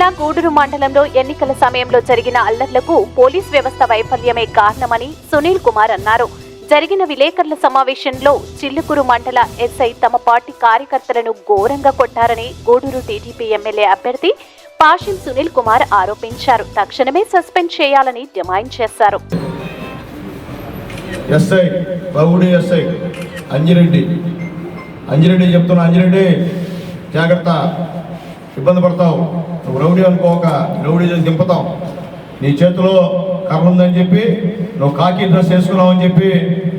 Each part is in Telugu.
జిల్లా గూడూరు మండలంలో ఎన్నికల సమయంలో జరిగిన అల్లర్లకు పోలీస్ వ్యవస్థ వైఫల్యమే కారణమని సునీల్ కుమార్ అన్నారు. జరిగిన విలేకరుల సమావేశంలో చిల్లుకూరు మండల ఎస్ఐ తమ పార్టీ కార్యకర్తలను ఘోరంగా కొట్టారని గూడూరు టీడీపీ ఎమ్మెల్యే అభ్యర్థి పాషిం సునీల్ కుమార్ ఆరోపించారు. తక్షణమే సస్పెండ్ చేయాలని డిమాండ్ చేశారు. SI SI Anji Reddy. అంజిరెడ్డి చెప్తున్నా అంజిరెడ్డి జాగ్రత్త. ఇబ్బంది పడతావు. నువ్వు రౌడీ అనుకోక రౌడీ చేసి దింపుతావు నీ చేతిలో కర్ర ఉందని చెప్పి నువ్వు కాకి డ్రెస్ వేసుకున్నావు అని చెప్పి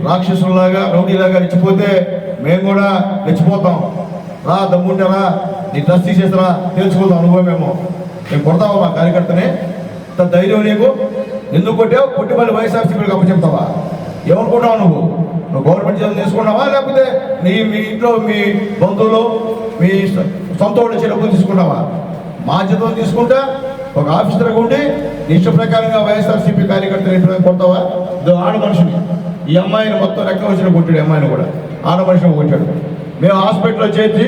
రాక్షసులాగా రౌడీలాగా రెచ్చిపోతే మేము కూడా రెచ్చిపోతాం. రా దమ్ముంటే రా నీ డ్రెస్ తీసేసిరా తెలుసుకుందాం అనుభవమేమో మేము. కొడతావా మా కార్యకర్తని? ధైర్యం నీకు? ఎందుకు కొట్టావు? కొట్టి మళ్ళీ వైఎస్ఆర్సీపీకి అప్పచెప్తావా? ఏమనుకుంటావు నువ్వు? నువ్వు గవర్నమెంట్ జీతం తీసుకున్నావా లేకపోతే నీ మీ ఇంట్లో మీ బంధువులు మీ సొంత వాళ్ళు ఇచ్చే తీసుకున్నావా? మా జీతం తీసుకుంటా ఒక ఆఫీసర్గా ఉండి ఇష్ట ప్రకారంగా వైఎస్ఆర్సీపీ కార్యకర్తలు కొడతావా? ఇది ఆడ మనిషిని. ఈ అమ్మాయిని మొత్తం రెక్క వచ్చిన కొట్టాడు అమ్మాయిని కూడా. ఆడ మనిషిని కొట్టాడు. మేము హాస్పిటల్లో చేర్చి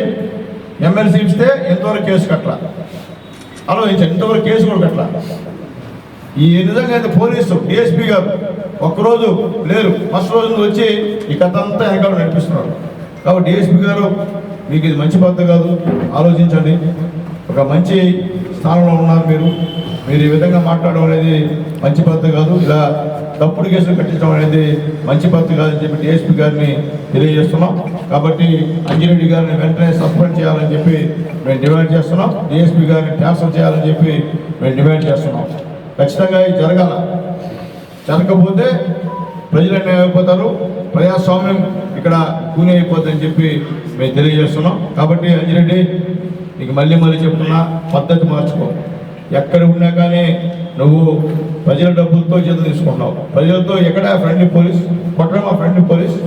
ఎమ్మెల్సీ ఇస్తే ఎంతవరకు కేసు కట్టలా? ఆలోచించండి ఇంతవరకు కేసు కూడా కట్టలా? ఈ నిజంగా అయితే పోలీసు డిఎస్పీ గారు ఒక్కరోజు లేరు. ఫస్ట్ రోజు నుంచి వచ్చి ఈ కథ అంతా వెనకాల నడిపిస్తున్నారు. కాబట్టి డిఎస్పీ గారు మీకు ఇది మంచి పద్ధతి కాదు. ఆలోచించండి. ఒక మంచి స్థానంలో ఉన్నారు మీరు. మీరు ఈ విధంగా మాట్లాడడం అనేది మంచి పద్ధతి కాదు. ఇలా తప్పుడు కేసులు కట్టించడం అనేది మంచి పద్ధతి కాదని చెప్పి డిఎస్పీ గారిని తెలియజేస్తున్నాం. కాబట్టి అంజిరెడ్డి గారిని వెంటనే సస్పెండ్ చేయాలని చెప్పి మేము డిమాండ్ చేస్తున్నాం. డిఎస్పీ గారిని ట్రాన్స్ఫర్ చేయాలని చెప్పి మేము డిమాండ్ చేస్తున్నాం. ఖచ్చితంగా ఇది జరగాల. జరగకపోతే ప్రజలు అన్యాయం అయిపోతారు ప్రజాస్వామ్యం ఇక్కడ కూని అయిపోద్దని చెప్పి మేము తెలియజేస్తున్నాం. కాబట్టి అంజిరెడ్డి నీకు మళ్ళీ మళ్ళీ చెప్తున్నా పద్ధతి మార్చుకో. ఎక్కడ ఉన్నా కానీ నువ్వు ప్రజల డబ్బులతో చేత తీసుకుంటావు ప్రజలతో ఎక్కడ ఫ్రెండ్లీ పోలీస్ కొట్టడం మా ఫ్రెండ్లీ పోలీస్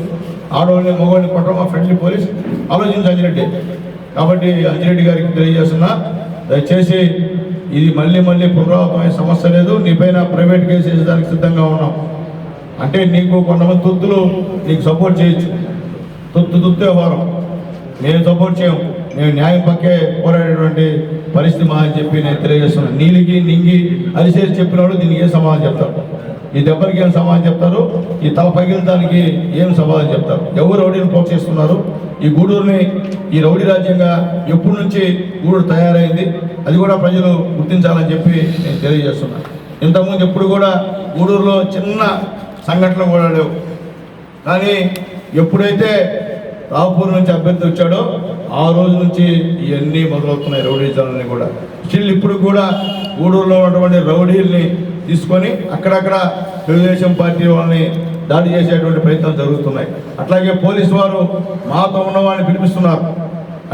ఆడవాళ్ళని మగవాళ్ళని కొట్టడం మా ఫ్రెండ్లీ పోలీస్ ఆలోచించి అంజిరెడ్డి కాబట్టి అంజిరెడ్డి గారికి తెలియజేస్తున్నా దయచేసి ఇది మళ్ళీ మళ్ళీ పునరావృతమైన సమస్య లేదు. నీపైన ప్రైవేట్ కేసు వేసేదానికి సిద్ధంగా ఉన్నాం. అంటే నీకు కొంతమంది తొత్తులు నీకు సపోర్ట్ చేయొచ్చు. తొత్తు తొత్తే వారం. మేము సపోర్ట్ చేయం మేము న్యాయం పక్కే పోరాడేటువంటి పరిస్థితి మా అని చెప్పి నేను తెలియజేస్తున్నాను నీలికి నింగి అరిసేసి చెప్పిన వాళ్ళు దీనికి ఏం సమాధానం చెప్తారు? ఈ దెబ్బలకి ఏం సమాధానం చెప్తారు? ఈ తల పగిలితానికి ఏం సమాధానం చెప్తారు? ఎవరు రౌడీని ప్రోత్సహిస్తున్నారు? ఈ గూడూరుని ఈ రౌడీ రాజ్యంగా ఎప్పటి నుంచి గూడూరు తయారైంది? అది కూడా ప్రజలు గుర్తించాలని చెప్పి నేను తెలియజేస్తున్నాను ఇంతకుముందు ఎప్పుడు కూడా గూడూరులో చిన్న సంఘటనలు కూడా లేవు. కానీ ఎప్పుడైతే రావుపూర్ నుంచి అభ్యర్థి వచ్చాడో ఆ రోజు నుంచి ఇవన్నీ మొదలవుతున్నాయి రౌడీజాలన్నీ కూడా. స్టిల్ ఇప్పుడు కూడా గూడూరులో ఉన్నటువంటి రౌడీల్ని తీసుకొని అక్కడక్కడ తెలుగుదేశం పార్టీ వాళ్ళని దాడి చేసేటువంటి ప్రయత్నాలు జరుగుతున్నాయి. అట్లాగే పోలీసు వారు మాతో ఉన్న వాళ్ళని పిలిపిస్తున్నారు.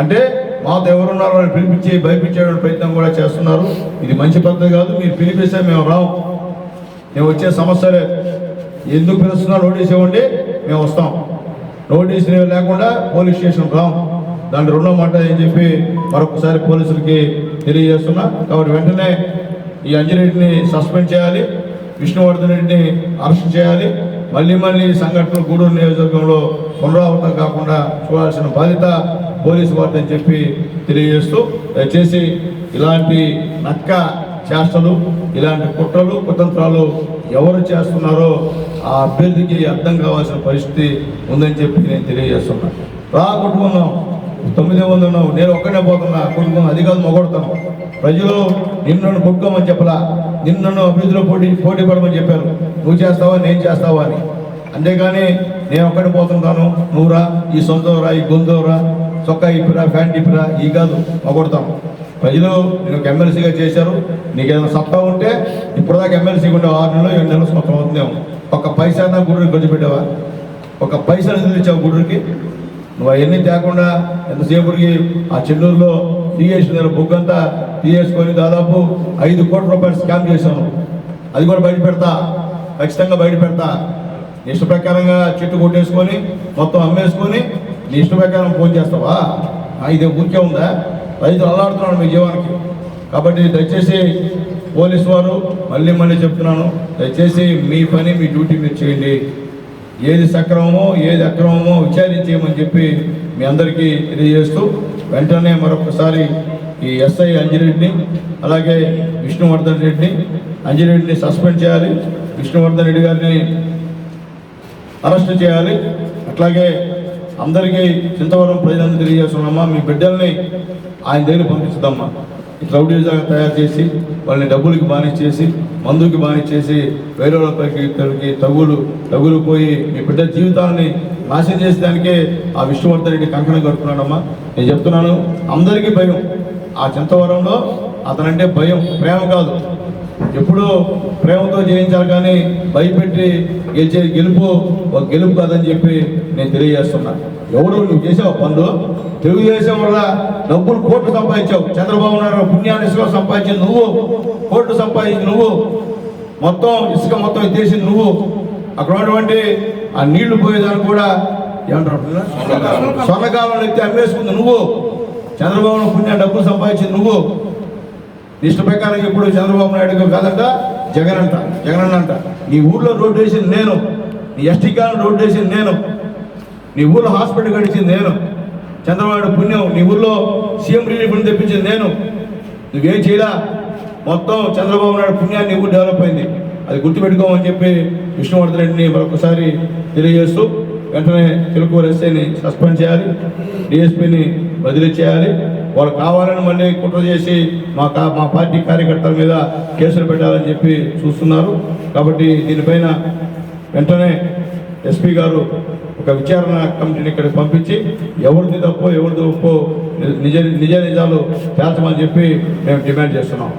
అంటే మాతో ఎవరున్నారో వాళ్ళని పిలిపించి భయపించేటువంటి ప్రయత్నం కూడా చేస్తున్నారు. ఇది మంచి పద్ధతి కాదు. మీరు పిలిపిస్తే మేము రావు మేము వచ్చే సమస్యలే ఎందుకు పిలుస్తున్నా నోటీస్ ఇవ్వండి మేము వస్తాం. నోటీస్ లేకుండా పోలీస్ స్టేషన్ రాం దాని రెండో మాట అని చెప్పి మరొకసారి పోలీసులకి తెలియజేస్తున్నా. కాబట్టి వెంటనే ఈ అంజిరెడ్డిని సస్పెండ్ చేయాలి విష్ణువర్ధన్ రెడ్డిని అరెస్ట్ చేయాలి. మళ్ళీ మళ్ళీ ఈ సంఘటనలు గూడూరు నియోజకవర్గంలో పునరావృతం కాకుండా చూడాల్సిన బాధ్యత పోలీసు వారిని అని చెప్పి తెలియజేస్తూ దయచేసి ఇలాంటి నక్క చేష్టలు ఇలాంటి కుట్రలు కుతంత్రాలు ఎవరు చేస్తున్నారో ఆ అభ్యర్థికి అర్థం కావాల్సిన పరిస్థితి ఉందని చెప్పి నేను తెలియజేస్తున్నాను రా కొట్టుకుందాం తొమ్మిది మంది ఉన్నావు నేను ఒక్కడే పోతున్నా కుటుంబం అది కాదు మొగొడతాను. ప్రజలు నిన్ను కొట్టుకోమని చెప్పలా నిన్ను అభివృద్ధిలో పోటీ పోటీ పడమని చెప్పారు. నువ్వు చేస్తావా నేను చేస్తావా అని. అంతేగాని నేను ఒక్కడే పోతుంటాను. నువ్వురా ఈ సొంతవరా ఈ గొంతువరా చొక్కా ఇప్పిరా ప్యాంట్ ఇప్పిరా ఈ కాదు మొగొడతాం ప్రజలు నేను ఒక ఎమ్మెల్సీగా చేశారు. నీకు ఏదైనా సత్తా ఉంటే ఇప్పుడు దాకా ఉండే ఆరు నెలలు ఏడు నెలలు సొంతం అవుతుందేమో. ఒక పైసా నా గుడికి ఖర్చు పెట్టావా? ఒక పైసా నిధులు ఇచ్చావు గుడికి నువ్వు అవన్నీ తేకుండా ఎంతసేపటికి ఆ చెన్నూరులో తీయేసిన బుక్ అంతా తీయేసుకొని దాదాపు ఐదు కోట్ల రూపాయలు స్కామ్ చేశాను. అది కూడా బయట పెడతా. ఖచ్చితంగా బయట పెడతా. నీ ఇష్ట ప్రకారంగా చెట్టు కొట్టేసుకొని మొత్తం అమ్మేసుకొని నీ ఇష్ట ప్రకారం ఫోన్ చేస్తావా? ఆ, ఇది ఊరికే ఉందా? రైతులు అల్లాడుతున్నాడు మీ జీవానికి కాబట్టి దయచేసి పోలీసు వారు మళ్ళీ మళ్ళీ చెప్తున్నాను దయచేసి మీ పని మీ డ్యూటీ మీరు చేయండి. ఏది సక్రమమో ఏది అక్రమమో విచారించేయమని చెప్పి మీ అందరికీ తెలియజేస్తూ వెంటనే మరొకసారి ఈ ఎస్ఐ అంజిరెడ్డిని అలాగే విష్ణువర్ధన్ రెడ్డిని అంజిరెడ్డిని సస్పెండ్ చేయాలి. విష్ణువర్ధన్ రెడ్డి గారిని అరెస్ట్ చేయాలి. అట్లాగే అందరికీ చింతవరం ప్రజలను తెలియజేస్తున్నామా? మీ బిడ్డల్ని ఆయన దగ్గర పంపిస్తుందమ్మా రౌడీజాగా తయారు చేసి వాళ్ళని డబ్బులకి బానిచ్చేసి మందుకి బానిచ్చేసి వేరే వాళ్ళపైకి తగిలి తగులు తగులు పోయి మీ బిడ్డ జీవితాన్ని నాశనం చేసేదానికే ఆ విష్ణువర్ధన్ రెడ్డి కంకణం కట్టుకున్నాడమ్మా నేను చెప్తున్నాను అందరికీ భయం. ఆ చింతవరంలో అతనంటే భయం ప్రేమ కాదు. ఎప్పుడూ ప్రేమతో జయించాలి కానీ భయపెట్టి గెలిచే గెలుపు ఒక గెలుపు కాదని చెప్పి నేను తెలియజేస్తున్నా. ఎవరు నువ్వు చేసావు పనులు తెలుగుదేశం వల్ల డబ్బులు కోట్లు సంపాదించావు. చంద్రబాబు నాయుడు పుణ్యాన్ని ఇసుక నువ్వు. కోట్లు సంపాదించి నువ్వు. మొత్తం ఇసుక మొత్తం ఎత్తేసింది నువ్వు. అక్కడ ఉన్నటువంటి ఆ నీళ్ళు పోయేదానికి కూడా ఏమంటారు స్వర్ణకాలంలో ఎత్తి అమ్మేసుకుంది నువ్వు. చంద్రబాబు పుణ్య డబ్బులు సంపాదించింది నువ్వు. ఇష్ట ప్రకారం ఇప్పుడు చంద్రబాబు నాయుడు కాదంట? జగన్ అంట జగన్ అన్న అంట. నీ ఊర్లో రోడ్డు వేసింది నేను. నీ ఎస్టీ కాలం రోడ్డు వేసింది నేను. నీ ఊర్లో హాస్పిటల్ గడిచింది నేను. చంద్రబాబు పుణ్యం. నీ ఊర్లో సీఎం రిలీఫ్ అని తెప్పించింది నేను. నువ్వేం చేయలా? మొత్తం చంద్రబాబు నాయుడు పుణ్యాన్ని ఊరు డెవలప్ అయింది. అది గుర్తుపెట్టుకోమని చెప్పి విష్ణువర్ధన్ రెడ్డిని మరొకసారి తెలియజేస్తూ వెంటనే తిరుపూర్ ఎస్ఐని సస్పెండ్ చేయాలి. డిఎస్పీని బదిలీ చేయాలి వాళ్ళు కావాలని మళ్ళీ కుట్ర చేసి మా కా మా పార్టీ కార్యకర్తల మీద కేసులు పెట్టాలని చెప్పి చూస్తున్నారు. కాబట్టి దీనిపైన వెంటనే ఎస్పీ గారు ఒక విచారణ కమిటీని ఇక్కడికి పంపించి ఎవరిది తప్పో ఎవరిది ఒప్పో నిజ నిజ నిజాలు తేల్చమని చెప్పి మేము డిమాండ్ చేస్తున్నాం.